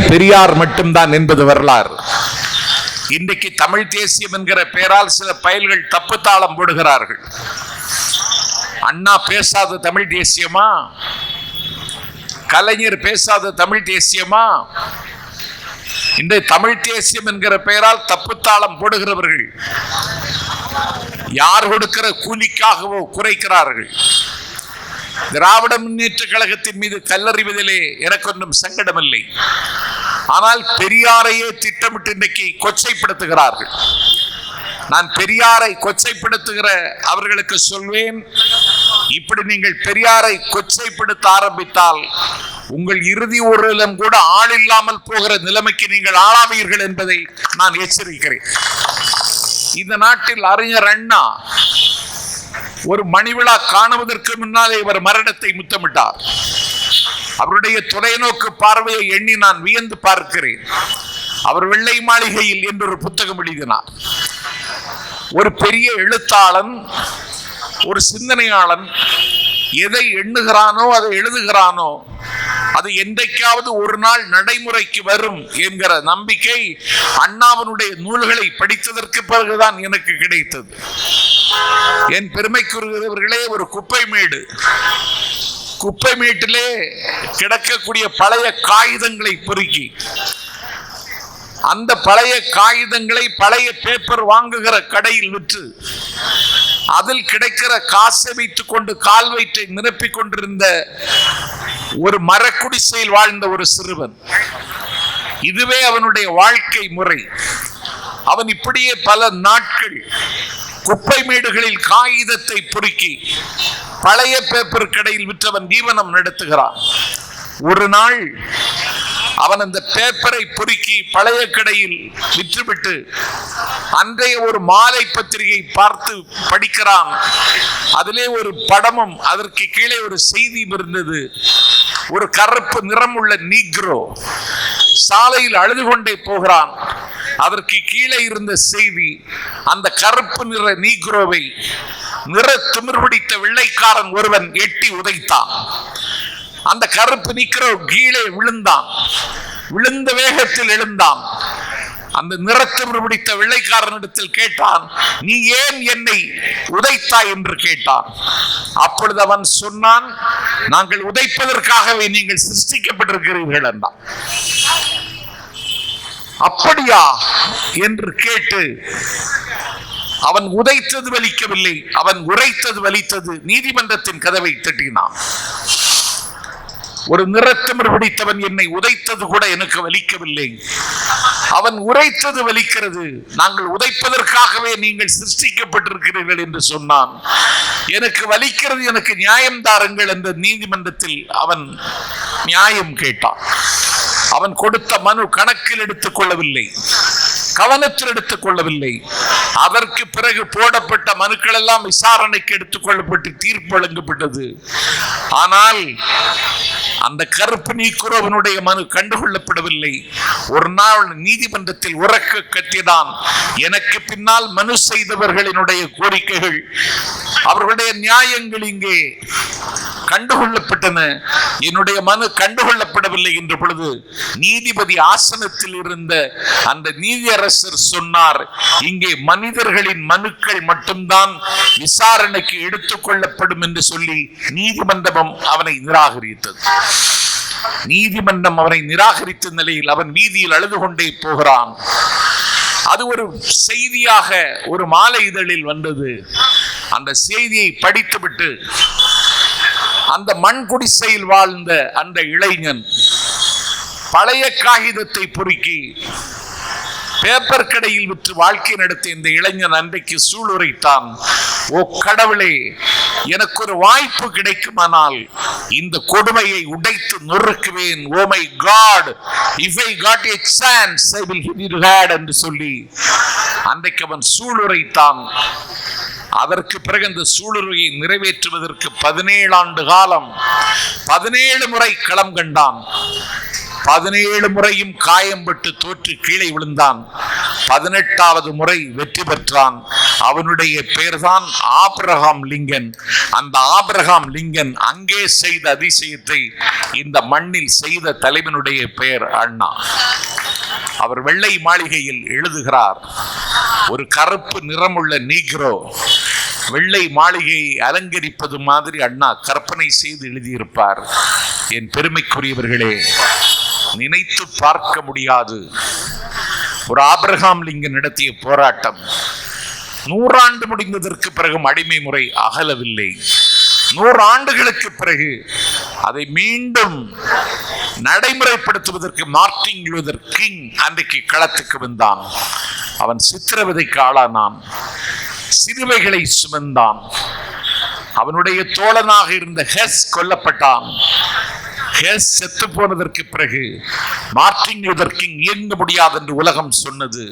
பெரியார் மட்டும்தான் என்பது வரலாறு. இன்றைக்கு தமிழ் தேசியம் என்கிற பெயரால் சில பயல்கள் தப்பு தாளம் போடுகிறார்கள். அண்ணா பேசாத தமிழ் தேசியமா? கலைஞர் பேசாத தமிழ் தேசியமா? இந்த தமிழ் தேசியம் என்கிற பெயரால் தப்புத்தாளம் போடுகிறவர்கள் யார் கொடுக்கிற கூலிக்காகவோ குறைக்கிறார்கள். திராவிட முன்னேற்ற கழகத்தின் மீது கல்லறிவதிலே எனக்கு ஒன்றும் சங்கடமில்லை. ஆனால் பெரியாரையே திட்டமிட்டு இன்னைக்கு கொச்சைப்படுத்துகிறார்கள். நான் பெரியாரை கொச்சைப்படுத்துகிற அவர்களுக்கு சொல்வேன் இப்படி நீங்கள் பெரியாரை கொச்சைப்படுத்த ஆரம்பித்தால் உங்கள் இறுதி ஊரிலும் கூட ஆள் இல்லாமல் போகிற நிலைமைக்கு நீங்கள் ஆளாவீர்கள் என்பதை நான் எச்சரிக்கிறேன். இந்த நாட்டில் அறிஞர் அண்ணா ஒரு மணிவிழா காணுவதற்கு முன்னாலே இவர் மரணத்தை முத்தமிட்டார். அவருடைய தொலைநோக்கு பார்வையை எண்ணி நான் வியந்து பார்க்கிறேன். அவர் வெள்ளை மாளிகையில் என்று புத்தகம் எழுதினார். ஒரு பெரிய எழுத்தாளன் ஒரு சிந்தனையாளன் எதை எண்ணுகிறானோ அதை எழுதுகிறானோ அது என்றைக்காவது ஒரு நாள் நடைமுறைக்கு வரும் என்கிற நம்பிக்கை அண்ணாவனுடைய நூல்களை படித்ததற்கு பிறகுதான் எனக்கு கிடைத்தது. என் பெருமைக்குரியவர்களே ஒரு குப்பை மேடு. குப்பை மேட்டிலே கிடக்கக்கூடிய பழைய காகிதங்களை பொறுக்கி அந்த பழைய காகிதங்களை பழைய பேப்பர் வாங்குகிற கடையில் விற்று அதில் கிடைக்கிற காசை வைத்துக் கொண்டு கால் வயிற்றை நிரப்பிக் கொண்டிருந்த ஒரு மரக்குடிசையில் வாழ்ந்த ஒரு சிறுவன். இதுவே அவனுடைய வாழ்க்கை முறை. அவன் இப்படியே பல நாட்கள் குப்பை மேடுகளில் காகிதத்தை பொறுக்கி பழைய பேப்பர் கடையில் விற்றவன் ஜீவனம் நடத்துகிறான். ஒரு நாள் அவன் அந்த பேப்பரை பொறுக்கி பழைய கடையில் விற்றுவிட்டு அன்றைய ஒரு மாலை பத்திரிகை பார்த்து படிக்கிறான். அதிலே ஒரு படமும் அதற்கு கீழே ஒரு செய்தியும் இருந்தது. ஒரு கருப்பு நிறம் உள்ள நீக்ரோ சாலையில் அழுது கொண்டே போகிறான். அதற்கு கீழே இருந்த செய்தி அந்த கருப்பு நிற நீக்ரோவை நிற திமிர் பிடித்த வெள்ளைக்காரன் ஒருவன் எட்டி உதைத்தான். அந்த கருப்பு நீக்ரோ கீழே விழுந்தான். விழுந்த வேகத்தில் எழுந்தான். அந்த நிறத்திமிர் பிடித்த வெள்ளைக்காரனிடத்தில் கேட்டான் நீ ஏன் என்னை உதைத்தாய்? என்று கேட்டான். அப்பொழுது அவன் சொன்னான் நாங்கள் உதைப்பதற்காகவே நீங்கள் சிருஷ்டிக்கப்பட்டிருக்கிறீர்கள் என்றான். அப்படியா? என்று கேட்டு அவன் உதைத்தது வலிக்கவில்லை அவன் உரைத்தது வலித்தது நீதிமன்றத்தின் கதவை தட்டினான். ஒரு நிறத்திமிர் பிடித்தவன் என்னை உதைத்தது கூட எனக்கு வலிக்கவில்லை. அவன் உரைத்தது வலிக்கிறது. நாங்கள் உதைப்பதற்காகவே நீங்கள் சிருஷ்டிக்கப்பட்டிருக்கிறீர்கள் என்று சொன்னான். எனக்கு வலிக்கிறது எனக்கு நியாயம் தாருங்கள் என்ற நீதிமன்றத்தில் அவன் நியாயம் கேட்டான். அவன் கொடுத்த மனு கணக்கில் எடுத்துக் கொள்ளவில்லை. கவனத்தில் எடுத்துக் கொள்ளவில்லை. அதற்கு பிறகு போடப்பட்ட மனுக்கள் எல்லாம் விசாரணைக்கு எடுத்துக் கொள்ளப்பட்டு தீர்ப்பு வழங்கப்பட்டது. ஆனால் அந்த கருப்பு நீக்குறவனுடைய மனு கண்டுகொள்ளப்படவில்லை. ஒரு நாள் நீதிமன்றத்தில் உறக்க கத்திதான் எனக்கு பின்னால் மனு செய்தவர்களினுடைய கோரிக்கைகள். அவர்களுடைய நியாயங்கள் இங்கே. கண்டுகொள்ளப்பட்டன. என்னுடைய மனு கண்டுகொள்ளப்படவில்லை என்ற பொழுது நீதிபதி ஆசனத்தில் இருந்த அந்த நீதியரசர் சொன்னார் இங்கே மனிதர்களின் மனுக்கள் மட்டும்தான் விசாரணைக்கு எடுத்துக்கொள்ளப்படும் என்று சொல்லி நீதிமன்றமும் அவனை நிராகரித்தது. நீதிமன்றம் அவனை நிராகரித்த நிலையில் அவன் வீதியில் அழுது கொண்டே போகிறான். அது ஒரு செய்தியாக ஒரு மாலை இதழில் வந்தது. அந்த செய்தியை படித்துவிட்டு அந்த மண் குடிசையில் வாழ்ந்த அந்த இளைஞன் பழைய காகிதத்தை பொறுக்கி பேப்பர் கடையில் விற்று வாழ்க்கை நடத்திய இந்த இளைஞன் அன்றைக்கு சூளுரைத்தான் ஓ கடவுளே எனக்கு ஒரு வாய்ப்பு கிடைக்குமானால் இந்த கொடுமையை உடைத்து நொறுக்குவேன். ஓ my god if I got a chance I will hit hate என்று சொல்லி அன்றைக்கு அவன் சூளுரைத்தான். அதற்கு பிறகு இந்த சூளுரையை நிறைவேற்றுவதற்கு பதினேழு ஆண்டு காலம். பதினேழு முறை களம் கண்டான். பதினேழு முறையும் காயம்பட்டு தோற்று கீழே விழுந்தான். பதினெட்டாவது முறை வெற்றி பெற்றான். அவனுடைய பெயர்தான் ஆபிரகாம் லிங்கன். அந்த ஆபிரகாம் லிங்கன் அங்கே செய்த அதிசயத்தை இந்த மண்ணில் செய்த தலைவனுடைய பெயர் அண்ணா. அவர் வெள்ளை மாளிகையில் எழுதுகிறார் ஒரு கருப்பு நிறமுள்ள நீக்ரோ வெள்ளை மாளிகையை அலங்கரிப்பது மாதிரி அண்ணா கற்பனை செய்து எழுதியிருப்பார். என் பெருமைக்குரியவர்களே நினைத்து பார்க்க முடியாது. ஒரு ஆபிரகாம் லிங்கன் நடத்திய போராட்டம் நூறாண்டு முடிந்ததற்கு பிறகும் அடிமை முறை அகலவில்லை. நூறு ஆண்டுகளுக்கு பிறகு அதை மீண்டும் நடைமுறைப்படுத்துவதற்கு மார்டின் லூதர் கிங் அன்றைக்கு களத்துக்கு வந்தான். அவன் சித்திரவதைக்கு ஆளானான். சிறுவைகளை சுமந்தான். அவனுடைய தோழனாக இருந்த ஹெஸ் கொல்லப்பட்டான். ஹெஸ் செத்து போனதற்கு பிறகு மார்டின் லூதர் கிங் இயங்க முடியாது என்று உலகம் சொன்னது.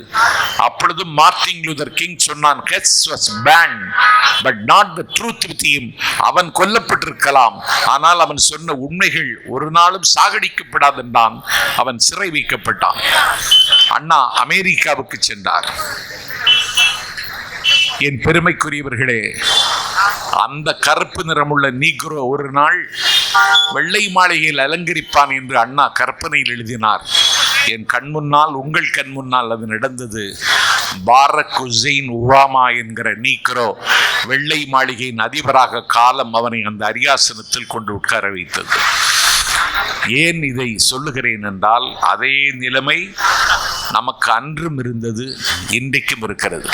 அப்பொழுது மார்டின் லூதர் கிங் சொன்னான் he's was ban but not the truth with அவன் கொல்லப்பட்டிருக்கலாம். ஆனால் அவன் சொன்ன உண்மைகள் ஒரு நாளும் சாகடிக்கப்படாது என்றான் அவன் சிறை வைக்கப்பட்டான். அண்ணா அமெரிக்காவுக்கு சென்றார். என் பெருமைக்குரியவர்களே அந்த கருப்பு நிறமுள்ள நீக்ரோ ஒரு நாள் வெள்ளை மாளிகையில் அலங்கரிப்பான் என்று அண்ணா கற்பனையில் எழுதினார். என் கண் முன்னால் உங்கள் கண் முன்னால் அது நடந்தது. பாரக் உசைன் உவாமா என்கிற நீக்ரோ வெள்ளை மாளிகையின் அதிபராக காலம் அவனை அந்த அரியாசனத்தில் கொண்டு உட்கார வைத்தது. ஏன் இதை சொல்லுகிறேன் என்றால் அதே நிலைமை நமக்கு அன்றும் இருந்தது இன்றைக்கும் இருக்கிறது.